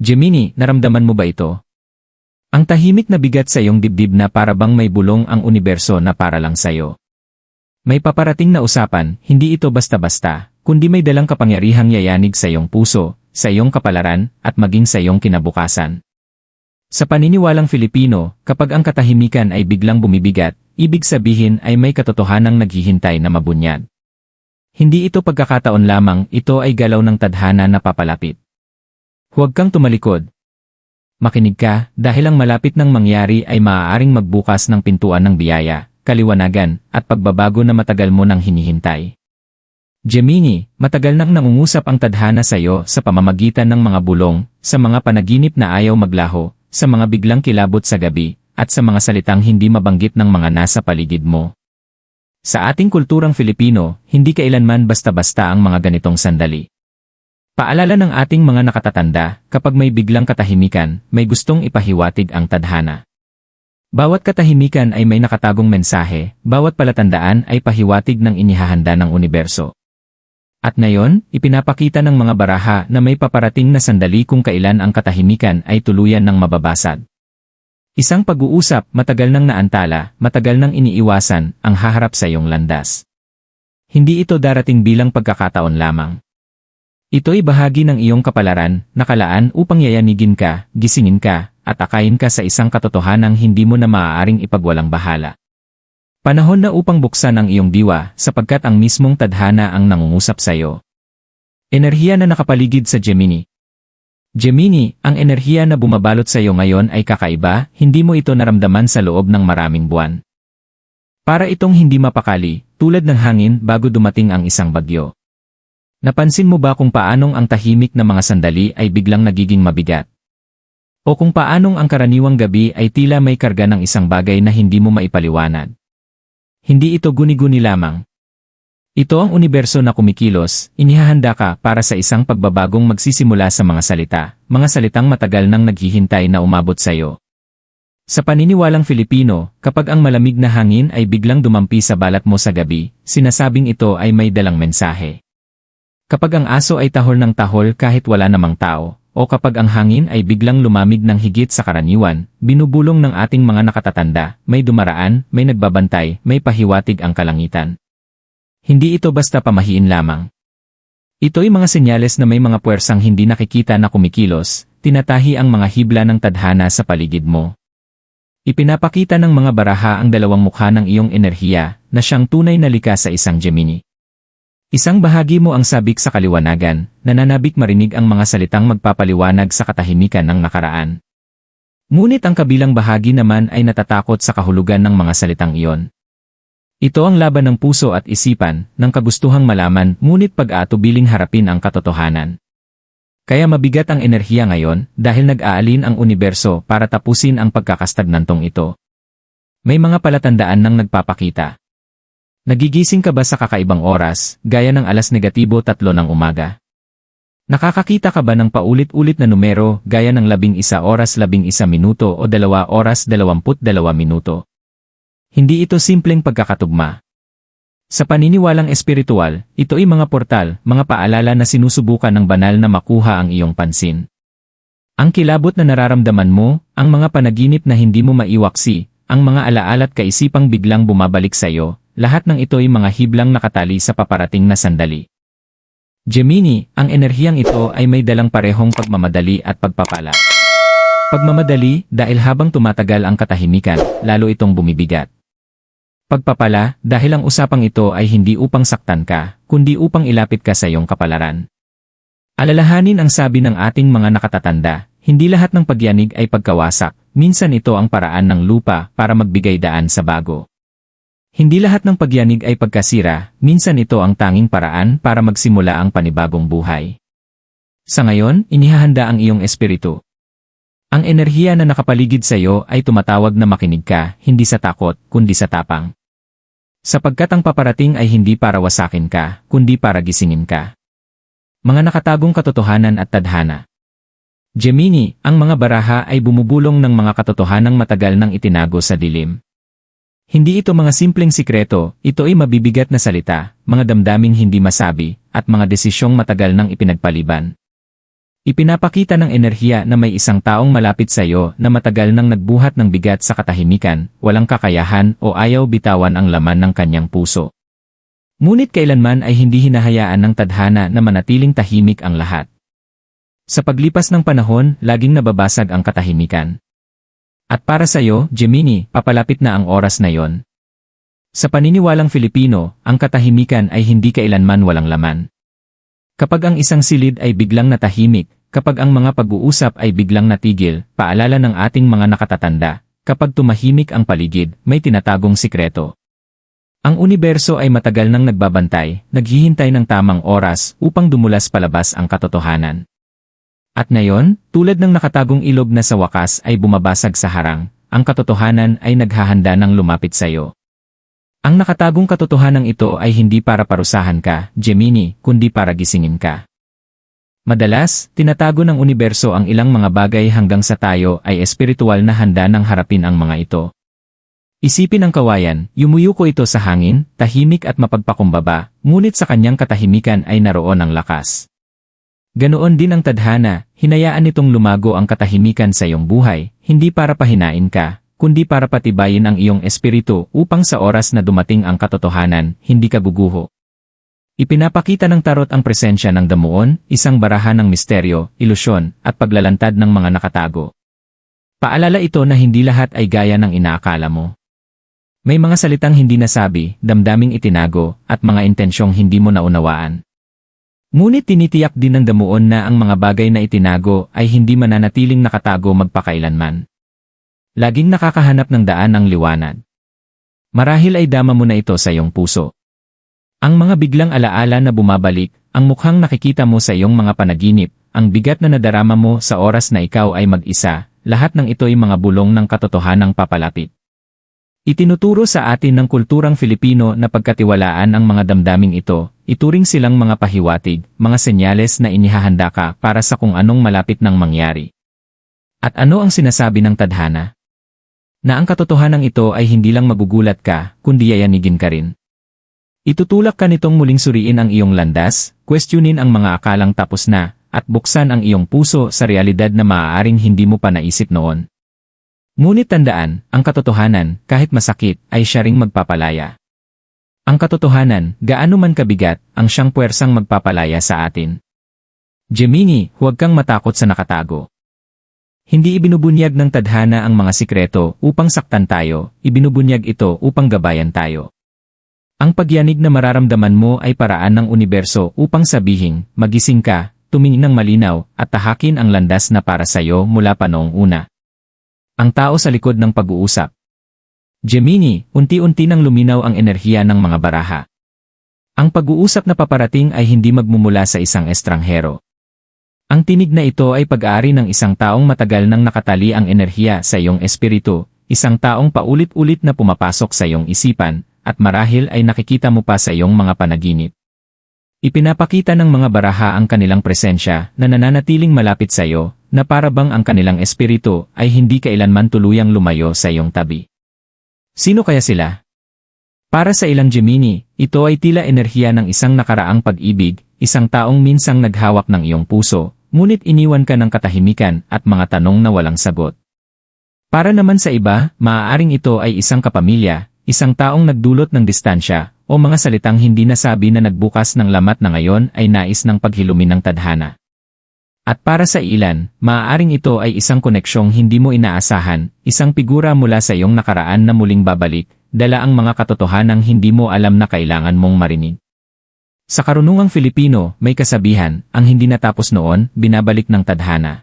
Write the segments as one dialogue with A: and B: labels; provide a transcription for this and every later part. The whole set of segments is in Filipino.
A: Gemini, naramdaman mo ba ito? Ang tahimik na bigat sa iyong dibdib na para bang may bulong ang universo na para lang sa'yo. May paparating na usapan, hindi ito basta-basta, kundi may dalang kapangyarihang yayanig sa iyong puso, sa iyong kapalaran, at maging sa iyong kinabukasan. Sa paniniwalang Filipino, kapag ang katahimikan ay biglang bumibigat, ibig sabihin ay may katotohanang naghihintay na mabunyad. Hindi ito pagkakataon lamang, ito ay galaw ng tadhana na papalapit. Huwag kang tumalikod. Makinig ka, dahil ang malapit ng mangyari ay maaaring magbukas ng pintuan ng biyaya, kaliwanagan, at pagbabago na matagal mo nang hinihintay. Gemini, matagal nang nangungusap ang tadhana sa iyo sa pamamagitan ng mga bulong, sa mga panaginip na ayaw maglaho, sa mga biglang kilabot sa gabi, at sa mga salitang hindi mabanggit ng mga nasa paligid mo. Sa ating kulturang Filipino, hindi kailanman basta-basta ang mga ganitong sandali. Paalala ng ating mga nakatatanda, kapag may biglang katahimikan, may gustong ipahiwatig ang tadhana. Bawat katahimikan ay may nakatagong mensahe, bawat palatandaan ay pahiwatig ng inihahanda ng universo. At ngayon, ipinapakita ng mga baraha na may paparating na sandali kung kailan ang katahimikan ay tuluyan ng mababasad. Isang pag-uusap, matagal nang naantala, matagal nang iniiwasan, ang haharap sa iyong landas. Hindi ito darating bilang pagkakataon lamang. Ito'y bahagi ng iyong kapalaran, nakalaan upang yayanigin ka, gisingin ka, at akayin ka sa isang katotohanang hindi mo na maaaring ipagwalang bahala. Panahon na upang buksan ang iyong diwa sapagkat ang mismong tadhana ang nangungusap sa iyo. Enerhiya na nakapaligid sa Gemini. Gemini, ang enerhiya na bumabalot sa iyo ngayon ay kakaiba, hindi mo ito naramdaman sa loob ng maraming buwan. Para itong hindi mapakali, tulad ng hangin bago dumating ang isang bagyo. Napansin mo ba kung paanong ang tahimik na mga sandali ay biglang nagiging mabigat? O kung paanong ang karaniwang gabi ay tila may karga ng isang bagay na hindi mo maipaliwanag? Hindi ito guni-guni lamang. Ito ang universo na kumikilos, inihahanda ka para sa isang pagbabagong magsisimula sa mga salita, mga salitang matagal nang naghihintay na umabot sa iyo. Sa paniniwalang Filipino, kapag ang malamig na hangin ay biglang dumampi sa balat mo sa gabi, sinasabing ito ay may dalang mensahe. Kapag ang aso ay tahol ng tahol kahit wala namang tao, o kapag ang hangin ay biglang lumamig ng higit sa karaniwan, binubulong ng ating mga nakatatanda, may dumaraan, may nagbabantay, may pahiwatig ang kalangitan. Hindi ito basta pamahiin lamang. Ito'y mga senyales na may mga puwersang hindi nakikita na kumikilos, tinatahi ang mga hibla ng tadhana sa paligid mo. Ipinapakita ng mga baraha ang dalawang mukha ng iyong enerhiya na siyang tunay na likas sa isang Gemini. Isang bahagi mo ang sabik sa kaliwanagan, nananabik marinig ang mga salitang magpapaliwanag sa katahimikan ng nakaraan. Ngunit ang kabilang bahagi naman ay natatakot sa kahulugan ng mga salitang iyon. Ito ang laban ng puso at isipan, ng kagustuhang malaman, ngunit pag-aatubiling harapin ang katotohanan. Kaya mabigat ang enerhiya ngayon dahil nag-aalin ang universo para tapusin ang pagkakastagnantong ito. May mga palatandaan ng nagpapakita. Nagigising ka ba sa kakaibang oras, gaya ng alas negatibo tatlo ng umaga? Nakakakita ka ba ng paulit-ulit na numero, gaya ng labing isa oras labing isa minuto o dalawa oras dalawamput dalawa minuto? Hindi ito simpleng pagkakatugma. Sa paniniwalang espiritual, ito ay mga portal, mga paalala na sinusubukan ng banal na makuha ang iyong pansin. Ang kilabot na nararamdaman mo, ang mga panaginip na hindi mo maiwaksi, ang mga alaala't kaisipang biglang bumabalik sa iyo, lahat ng ito ay mga hiblang nakatali sa paparating na sandali. Gemini, ang enerhiyang ito ay may dalang parehong pagmamadali at pagpapala. Pagmamadali dahil habang tumatagal ang katahimikan, lalo itong bumibigat. Pagpapala dahil ang usapang ito ay hindi upang saktan ka, kundi upang ilapit ka sa iyong kapalaran. Alalahanin ang sabi ng ating mga nakatatanda, hindi lahat ng pagyanig ay pagkawasak, minsan ito ang paraan ng lupa para magbigay daan sa bago. Hindi lahat ng pagyanig ay pagkasira, minsan ito ang tanging paraan para magsimula ang panibagong buhay. Sa ngayon, inihahanda ang iyong espiritu. Ang enerhiya na nakapaligid sa iyo ay tumatawag na makinig ka, hindi sa takot, kundi sa tapang. Sapagkat ang paparating ay hindi para wasakin ka, kundi para gisingin ka. Mga nakatagong katotohanan at tadhana. Gemini, ang mga baraha ay bumubulong ng mga katotohanang matagal nang itinago sa dilim. Hindi ito mga simpleng sikreto, ito ay mabibigat na salita, mga damdaming hindi masabi, at mga desisyong matagal nang ipinagpaliban. Ipinapakita ng enerhiya na may isang taong malapit sa iyo na matagal nang nagbuhat ng bigat sa katahimikan, walang kakayahan o ayaw bitawan ang laman ng kanyang puso. Ngunit kailanman ay hindi hinahayaan ng tadhana na manatiling tahimik ang lahat. Sa paglipas ng panahon, laging nababasag ang katahimikan. At para sa iyo, Gemini, papalapit na ang oras na yon. Sa paniniwalang Filipino, ang katahimikan ay hindi kailanman walang laman. Kapag ang isang silid ay biglang natahimik, kapag ang mga pag-uusap ay biglang natigil, paalala ng ating mga nakatatanda, kapag tumahimik ang paligid, may tinatagong sikreto. Ang universo ay matagal nang nagbabantay, naghihintay ng tamang oras upang dumulas palabas ang katotohanan. At ngayon, tulad ng nakatagong ilog na sa wakas ay bumabasag sa harang, ang katotohanan ay naghahanda ng lumapit sa iyo. Ang nakatagong katotohanan ito ay hindi para parusahan ka, Gemini, kundi para gisingin ka. Madalas, tinatago ng universo ang ilang mga bagay hanggang sa tayo ay espiritual na handa ng harapin ang mga ito. Isipin ang kawayan, yumuyuko ito sa hangin, tahimik at mapagpakumbaba, ngunit sa kanyang katahimikan ay naroon ang lakas. Ganoon din ang tadhana, hinayaan nitong lumago ang katahimikan sa iyong buhay, hindi para pahinain ka, kundi para patibayin ang iyong espiritu upang sa oras na dumating ang katotohanan, hindi ka guguho. Ipinapakita ng tarot ang presensya ng damuon, isang barahan ng misteryo, ilusyon, at paglalantad ng mga nakatago. Paalala ito na hindi lahat ay gaya ng inaakala mo. May mga salitang hindi nasabi, damdaming itinago, at mga intensyong hindi mo naunawaan. Ngunit tinitiyak din ng damuon na ang mga bagay na itinago ay hindi mananatiling nakatago magpakailanman. Laging nakakahanap ng daan ng liwanag. Marahil ay dama mo na ito sa iyong puso. Ang mga biglang alaala na bumabalik, ang mukhang nakikita mo sa iyong mga panaginip, ang bigat na nadarama mo sa oras na ikaw ay mag-isa, lahat ng ito ay mga bulong ng katotohanang papalapit. Itinuturo sa atin ng kulturang Filipino na pagkatiwalaan ang mga damdaming ito, ituring silang mga pahiwatig, mga senyales na inihahanda ka para sa kung anong malapit nang mangyari. At ano ang sinasabi ng tadhana? Na ang katotohanan ito ay hindi lang magugulat ka, kundi yayanigin ka rin. Itutulak ka nitong muling suriin ang iyong landas, questionin ang mga akalang tapos na, at buksan ang iyong puso sa realidad na maaaring hindi mo pa naisip noon. Ngunit tandaan, ang katotohanan, kahit masakit, ay siya ring magpapalaya. Ang katotohanan, gaano man kabigat, ang siyang puwersang magpapalaya sa atin. Gemini, huwag kang matakot sa nakatago. Hindi ibinubunyag ng tadhana ang mga sikreto upang saktan tayo, ibinubunyag ito upang gabayan tayo. Ang pagyanig na mararamdaman mo ay paraan ng universo upang sabihin, magising ka, tumingin ng malinaw, at tahakin ang landas na para sa'yo mula pa noong una. Ang tao sa likod ng pag-uusap. Gemini, unti-unti nang luminaw ang enerhiya ng mga baraha. Ang pag-uusap na paparating ay hindi magmumula sa isang estranghero. Ang tinig na ito ay pag-aari ng isang taong matagal nang nakatali ang enerhiya sa iyong espiritu, isang taong paulit-ulit na pumapasok sa iyong isipan, at marahil ay nakikita mo pa sa iyong mga panaginip. Ipinapakita ng mga baraha ang kanilang presensya na nananatiling malapit sa iyo, na para bang ang kanilang espiritu ay hindi kailanman tuluyang lumayo sa iyong tabi. Sino kaya sila? Para sa ilang Gemini, ito ay tila enerhiya ng isang nakaraang pag-ibig, isang taong minsang naghawak ng iyong puso, ngunit iniwan ka ng katahimikan at mga tanong na walang sagot. Para naman sa iba, maaaring ito ay isang kapamilya, isang taong nagdulot ng distansya, o mga salitang hindi nasabi na nagbukas ng lamat na ngayon ay nais ng paghilumin ng tadhana. At para sa ilan, maaaring ito ay isang koneksyong hindi mo inaasahan, isang figura mula sa iyong nakaraan na muling babalik, dala ang mga katotohanang hindi mo alam na kailangan mong marinig. Sa karunungang Filipino, may kasabihan, ang hindi natapos noon, binabalik ng tadhana.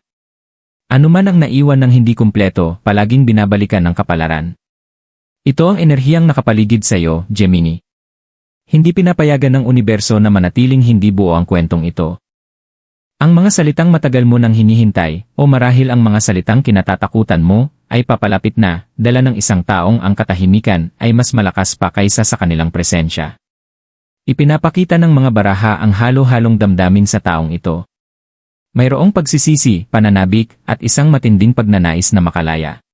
A: Ano man ang naiwan ng hindi kumpleto, palaging binabalikan ng kapalaran. Ito ang enerhiyang nakapaligid sa iyo, Gemini. Hindi pinapayagan ng universo na manatiling hindi buo ang kwentong ito. Ang mga salitang matagal mo nang hinihintay, o marahil ang mga salitang kinatatakutan mo, ay papalapit na, dala ng isang taong ang katahimikan ay mas malakas pa kaysa sa kanilang presensya. Ipinapakita ng mga baraha ang halo-halong damdamin sa taong ito. Mayroong pagsisisi, pananabik, at isang matinding pagnanais na makalaya.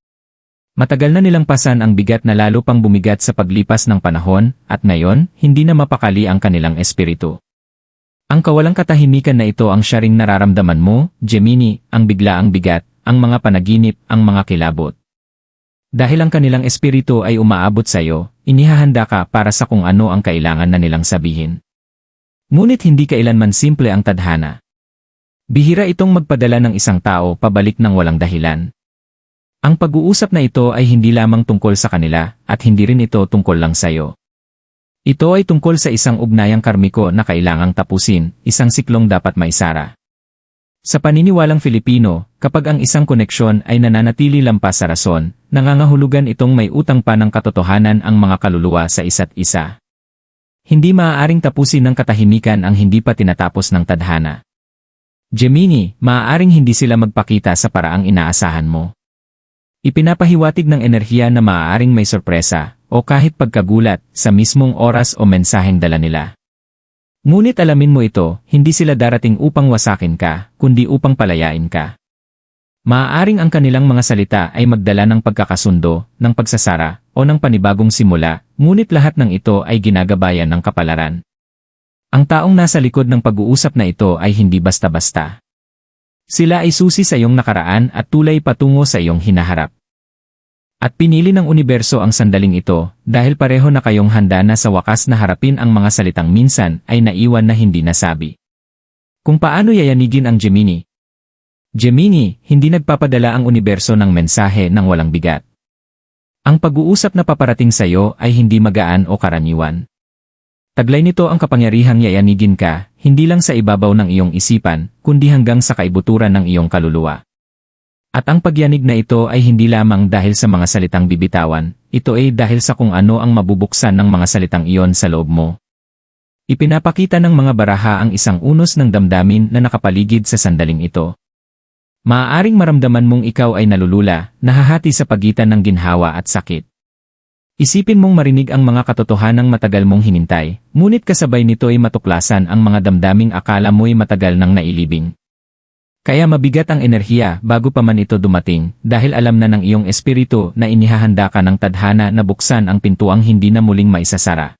A: Matagal na nilang pasan ang bigat na lalo pang bumigat sa paglipas ng panahon, at ngayon, hindi na mapakali ang kanilang espiritu. Ang kawalang katahimikan na ito ang siya ring nararamdaman mo, Gemini, ang biglaang bigat, ang mga panaginip, ang mga kilabot. Dahil ang kanilang espiritu ay umaabot sa iyo, inihahanda ka para sa kung ano ang kailangan na nilang sabihin. Ngunit hindi kailanman simple ang tadhana. Bihira itong magpadala ng isang tao pabalik ng walang dahilan. Ang pag-uusap na ito ay hindi lamang tungkol sa kanila at hindi rin ito tungkol lang sa iyo. Ito ay tungkol sa isang ugnayang karmiko na kailangang tapusin, isang siklong dapat maisara. Sa paniniwalang Filipino, kapag ang isang koneksyon ay nananatili lampas sa rason, nangangahulugan itong may utang pa ng katotohanan ang mga kaluluwa sa isa't isa. Hindi maaaring tapusin ng katahimikan ang hindi pa tinatapos ng tadhana. Gemini, maaaring hindi sila magpakita sa paraang inaasahan mo. Ipinapahiwatig ng enerhiya na maaaring may sorpresa, o kahit pagkagulat, sa mismong oras o mensaheng dala nila. Ngunit alamin mo ito, hindi sila darating upang wasakin ka, kundi upang palayain ka. Maaaring ang kanilang mga salita ay magdala ng pagkakasundo, ng pagsasara, o ng panibagong simula, ngunit lahat ng ito ay ginagabayan ng kapalaran. Ang taong nasa likod ng pag-uusap na ito ay hindi basta-basta. Sila ay susi sa iyong nakaraan at tulay patungo sa iyong hinaharap. At pinili ng universo ang sandaling ito dahil pareho na kayong handa na sa wakas na harapin ang mga salitang minsan ay naiwan na hindi nasabi. Kung paano yayanigin ang Gemini? Gemini, hindi nagpapadala ang universo ng mensahe ng walang bigat. Ang pag-uusap na paparating sa iyo ay hindi magaan o karaniwan. Taglay nito ang kapangyarihang yayanigin ka, hindi lang sa ibabaw ng iyong isipan, kundi hanggang sa kaibuturan ng iyong kaluluwa. At ang pagyanig na ito ay hindi lamang dahil sa mga salitang bibitawan, ito ay dahil sa kung ano ang mabubuksan ng mga salitang iyon sa loob mo. Ipinapakita ng mga baraha ang isang unos ng damdamin na nakapaligid sa sandaling ito. Maaaring maramdaman mong ikaw ay nalulula, nahahati sa pagitan ng ginhawa at sakit. Isipin mong marinig ang mga katotohanang matagal mong hinintay, ngunit kasabay nito ay matuklasan ang mga damdaming akala mo'y matagal nang nailibing. Kaya mabigat ang enerhiya bago pa man ito dumating dahil alam na ng iyong espiritu na inihahanda ka ng tadhana na buksan ang pintuang hindi na muling maisasara.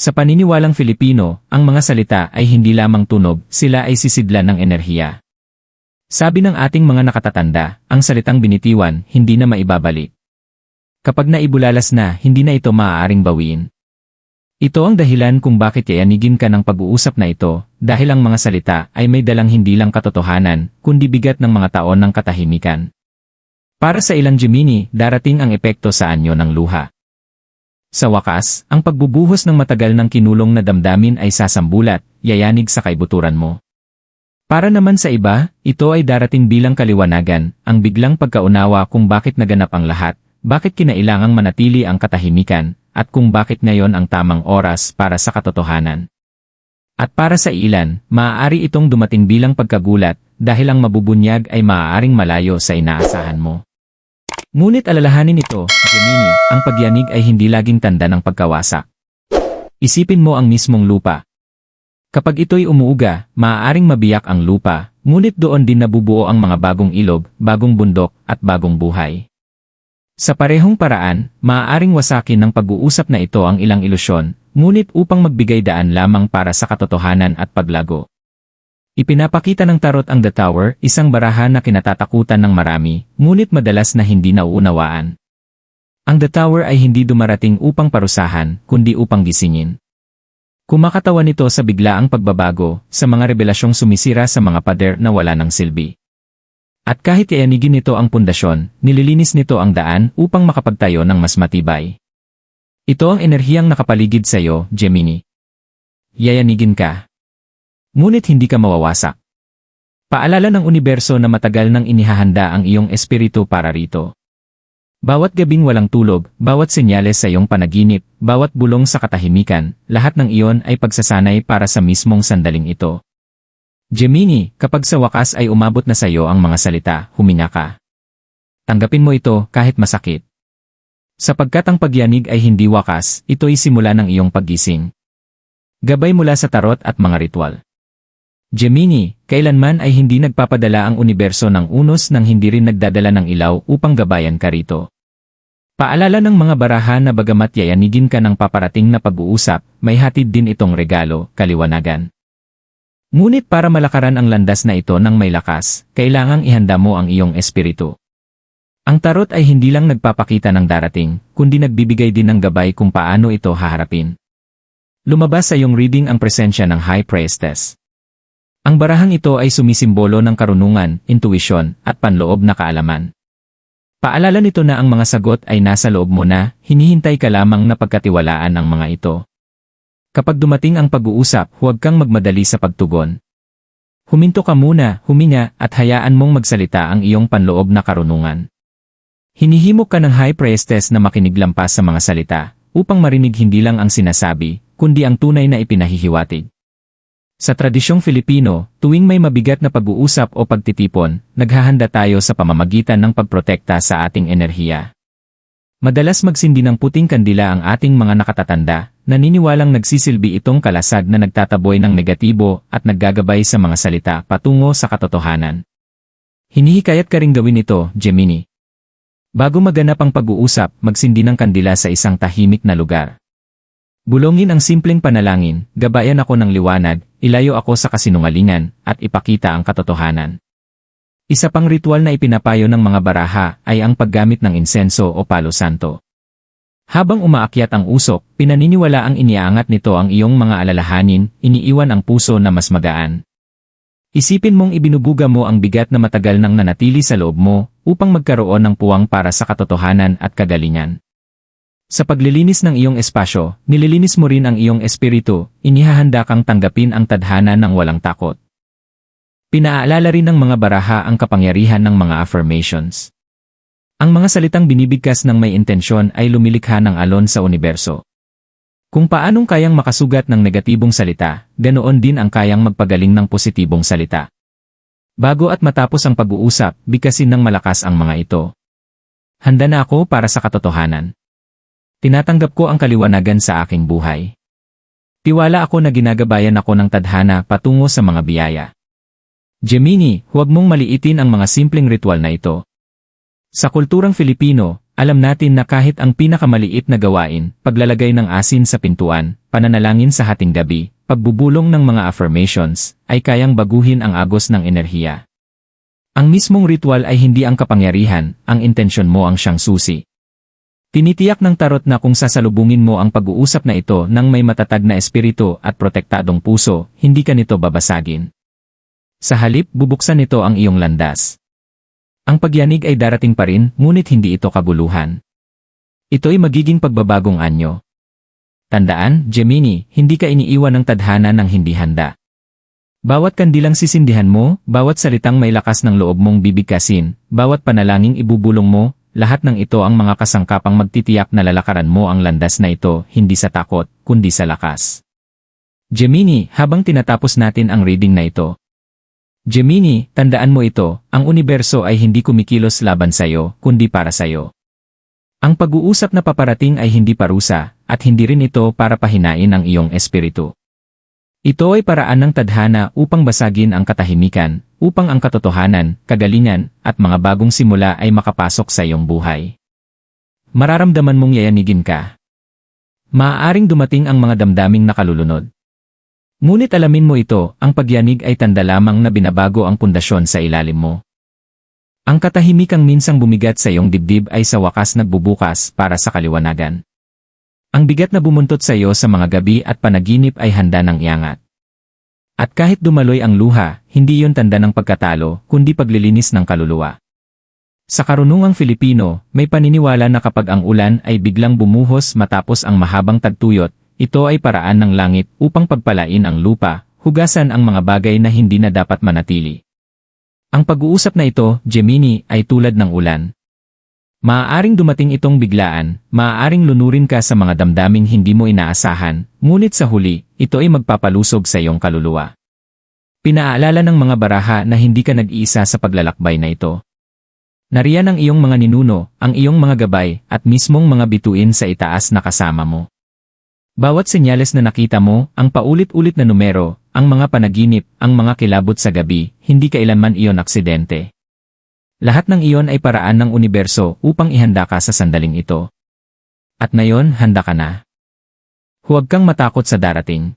A: Sa paniniwalang Filipino, ang mga salita ay hindi lamang tunog, sila ay sisidlan ng enerhiya. Sabi ng ating mga nakatatanda, ang salitang binitiwan, hindi na maibabalik. Kapag naibulalas na, hindi na ito maaaring bawiin. Ito ang dahilan kung bakit yayanigin ka ng pag-uusap na ito, dahil ang mga salita ay may dalang hindi lang katotohanan, kundi bigat ng mga taon ng katahimikan. Para sa ilang Gemini, darating ang epekto sa anyo ng luha. Sa wakas, ang pagbubuhos ng matagal ng kinulong na damdamin ay sasambulat, yayanig sa kaibuturan mo. Para naman sa iba, ito ay darating bilang kaliwanagan, ang biglang pagkaunawa kung bakit naganap ang lahat, bakit kinailangang manatili ang katahimikan, at kung bakit ngayon ang tamang oras para sa katotohanan. At para sa ilan, maaari itong dumating bilang pagkagulat dahil ang mabubunyag ay maaaring malayo sa inaasahan mo. Ngunit alalahanin ito, Gemini, ang pagyanig ay hindi laging tanda ng pagkawasak. Isipin mo ang mismong lupa. Kapag ito'y umuuga, maaaring mabiyak ang lupa, ngunit doon din nabubuo ang mga bagong ilog, bagong bundok, at bagong buhay. Sa parehong paraan, maaaring wasakin ng pag-uusap na ito ang ilang ilusyon, ngunit upang magbigay daan lamang para sa katotohanan at paglago. Ipinapakita ng tarot ang The Tower, isang barahan na kinatatakutan ng marami, ngunit madalas na hindi nauunawaan. Ang The Tower ay hindi dumarating upang parusahan, kundi upang gisingin. Kumakatawan nito sa biglaang pagbabago, sa mga revelasyong sumisira sa mga pader na wala ng silbi. At kahit ianigin nito ang pundasyon, nililinis nito ang daan upang makapagtayo ng mas matibay. Ito ang enerhiyang nakapaligid sa iyo, Gemini. Yayanigin ka. Ngunit hindi ka mawawasak. Paalala ng universo na matagal nang inihahanda ang iyong espiritu para rito. Bawat gabing walang tulog, bawat senyales sa iyong panaginip, bawat bulong sa katahimikan, lahat ng iyon ay pagsasanay para sa mismong sandaling ito. Gemini, kapag sa wakas ay umabot na sa iyo ang mga salita, huminga ka. Tanggapin mo ito kahit masakit. Sapagkat ang pagyanig ay hindi wakas, ito'y simula ng iyong paggising. Gabay mula sa tarot at mga ritual. Gemini, kailanman ay hindi nagpapadala ang universo ng unos nang hindi rin nagdadala ng ilaw upang gabayan ka rito. Paalala ng mga baraha na bagamat yayanigin ka ng paparating na pag-uusap, may hatid din itong regalo, kaliwanagan. Ngunit para malakaran ang landas na ito ng may lakas, kailangang ihanda mo ang iyong espiritu. Ang tarot ay hindi lang nagpapakita ng darating, kundi nagbibigay din ng gabay kung paano ito haharapin. Lumabas sa iyong reading ang presensya ng High Priestess. Ang barahang ito ay sumisimbolo ng karunungan, intuisyon, at panloob na kaalaman. Paalala nito na ang mga sagot ay nasa loob mo na, hinihintay ka lamang na pagkatiwalaan ang mga ito. Kapag dumating ang pag-uusap, huwag kang magmadali sa pagtugon. Huminto ka muna, huminga, at hayaan mong magsalita ang iyong panloob na karunungan. Hinihimok ka ng High Priestess na makinig lampas sa mga salita, upang marinig hindi lang ang sinasabi, kundi ang tunay na ipinahihiwatig. Sa tradisyong Filipino, tuwing may mabigat na pag-uusap o pagtitipon, naghahanda tayo sa pamamagitan ng pagprotekta sa ating enerhiya. Madalas magsindi ng puting kandila ang ating mga nakatatanda, naniniwalang nagsisilbi itong kalasag na nagtataboy ng negatibo at naggagabay sa mga salita patungo sa katotohanan. Hinihikayat ka ring gawin ito, Gemini. Bago maganap ang pag-uusap, magsindi ng kandila sa isang tahimik na lugar. Bulongin ang simpleng panalangin, gabayan ako ng liwanag, ilayo ako sa kasinungalingan, at ipakita ang katotohanan. Isa pang ritual na ipinapayo ng mga baraha ay ang paggamit ng insenso o palo santo. Habang umaakyat ang usok, pinaniniwala ang iniaangat nito ang iyong mga alalahanin, iniiwan ang puso na mas magaan. Isipin mong ibinubuga mo ang bigat na matagal nang nanatili sa loob mo upang magkaroon ng puwang para sa katotohanan at kagalingan. Sa paglilinis ng iyong espasyo, nililinis mo rin ang iyong espiritu, inihahanda kang tanggapin ang tadhana ng walang takot. Pinaalala rin ng mga baraha ang kapangyarihan ng mga affirmations. Ang mga salitang binibigkas ng may intensyon ay lumilikha ng alon sa universo. Kung paanong kayang makasugat ng negatibong salita, ganoon din ang kayang magpagaling ng positibong salita. Bago at matapos ang pag-uusap, bigkasin ng malakas ang mga ito. Handa na ako para sa katotohanan. Tinatanggap ko ang kaliwanagan sa aking buhay. Tiwala ako na ginagabayan ako ng tadhana patungo sa mga biyaya. Gemini, huwag mong maliitin ang mga simpleng ritual na ito. Sa kulturang Filipino, alam natin na kahit ang pinakamaliit na gawain, paglalagay ng asin sa pintuan, pananalangin sa hating gabi, pagbubulong ng mga affirmations, ay kayang baguhin ang agos ng enerhiya. Ang mismong ritual ay hindi ang kapangyarihan, ang intensyon mo ang siyang susi. Tinitiyak ng tarot na kung sasalubungin mo ang pag-uusap na ito ng may matatag na espiritu at protektadong puso, hindi ka nito babasagin. Sa halip, bubuksan nito ang iyong landas. Ang pagyanig ay darating pa rin, ngunit hindi ito kabuluhan. Ito'y magiging pagbabagong anyo. Tandaan, Gemini, hindi ka iniiwan ng tadhana ng hindi handa. Bawat kandilang sisindihan mo, bawat salitang may lakas ng loob mong bibigkasin, bawat panalangin ibubulong mo, lahat ng ito ang mga kasangkapang magtitiyak na lalakaran mo ang landas na ito hindi sa takot, kundi sa lakas. Gemini, habang tinatapos natin ang reading na ito. Gemini, tandaan mo ito, ang universo ay hindi kumikilos laban sa'yo, kundi para sa'yo. Ang pag-uusap na paparating ay hindi parusa, at hindi rin ito para pahinain ang iyong espiritu. Ito ay paraan ng tadhana upang basagin ang katahimikan, upang ang katotohanan, kagalingan, at mga bagong simula ay makapasok sa iyong buhay. Mararamdaman mong yayanigin ka. Maaaring dumating ang mga damdaming nakalulunod. Ngunit alamin mo ito, ang pagyanig ay tanda lamang na binabago ang pundasyon sa ilalim mo. Ang katahimikang minsang bumigat sa iyong dibdib ay sa wakas nagbubukas para sa kaliwanagan. Ang bigat na bumuntot sa iyo sa mga gabi at panaginip ay handa ng iangat. At kahit dumaloy ang luha, hindi yon tanda ng pagkatalo, kundi paglilinis ng kaluluwa. Sa karunungang Filipino, may paniniwala na kapag ang ulan ay biglang bumuhos matapos ang mahabang tagtuyot, ito ay paraan ng langit upang pagpalain ang lupa, hugasan ang mga bagay na hindi na dapat manatili. Ang pag-uusap na ito, Gemini, ay tulad ng ulan, Maaaring dumating itong biglaan, maaaring lunurin ka sa mga damdaming hindi mo inaasahan, ngunit sa huli, ito ay magpapalusog sa iyong kaluluwa. Pinaalala ng mga baraha na hindi ka nag-iisa sa paglalakbay na ito. Nariyan ang iyong mga ninuno, ang iyong mga gabay, at mismong mga bituin sa itaas na kasama mo. Bawat senyales na nakita mo, ang paulit-ulit na numero, ang mga panaginip, ang mga kilabot sa gabi, hindi kailanman iyon aksidente. Lahat ng iyon ay paraan ng universo upang ihanda ka sa sandaling ito. At ngayon, handa ka na. Huwag kang matakot sa darating.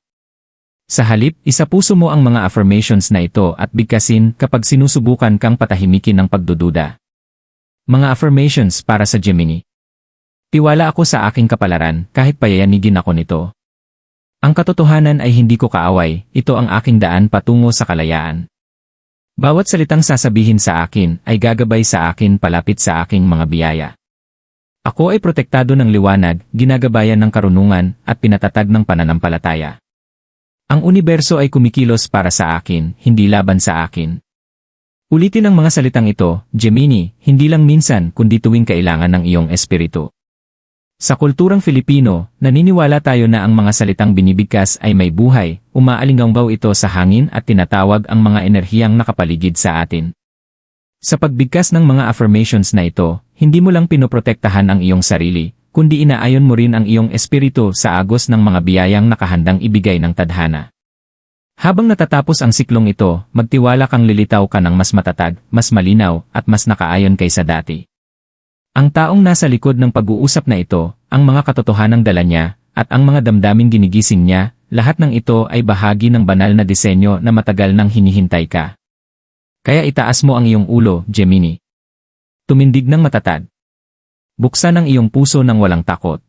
A: Sa halip, isa puso mo ang mga affirmations na ito at bigkasin kapag sinusubukan kang patahimikin ng pagdududa. Mga affirmations para sa Gemini. Tiwala ako sa aking kapalaran kahit payayanigin ako nito. Ang katotohanan ay hindi ko kaaway, ito ang aking daan patungo sa kalayaan. Bawat salitang sasabihin sa akin ay gagabay sa akin palapit sa aking mga biyaya. Ako ay protektado ng liwanag, ginagabayan ng karunungan, at pinatatag ng pananampalataya. Ang universo ay kumikilos para sa akin, hindi laban sa akin. Ulitin ang mga salitang ito, Gemini, hindi lang minsan kundi tuwing kailangan ng iyong espiritu. Sa kulturang Filipino, naniniwala tayo na ang mga salitang binibigkas ay may buhay, umaalingangbaw ito sa hangin at tinatawag ang mga enerhiyang nakapaligid sa atin. Sa pagbigkas ng mga affirmations na ito, hindi mo lang pinoprotektahan ang iyong sarili, kundi inaayon mo rin ang iyong espiritu sa agos ng mga biyayang nakahandang ibigay ng tadhana. Habang natatapos ang siklong ito, magtiwala kang lilitaw ka ng mas matatag, mas malinaw, at mas nakaayon kaysa dati. Ang taong nasa likod ng pag-uusap na ito, ang mga katotohanang dala niya, at ang mga damdaming ginigising niya, lahat ng ito ay bahagi ng banal na disenyo na matagal nang hinihintay ka. Kaya itaas mo ang iyong ulo, Gemini. Tumindig ng matatag. Buksan ang iyong puso ng walang takot.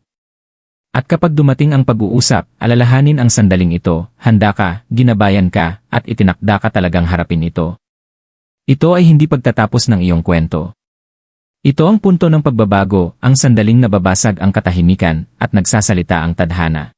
A: At kapag dumating ang pag-uusap, alalahanin ang sandaling ito, handa ka, ginabayan ka, at itinakda ka talagang harapin ito. Ito ay hindi pagtatapos ng iyong kwento. Ito ang punto ng pagbabago, ang sandaling nababasag ang katahimikan, at nagsasalita ang tadhana.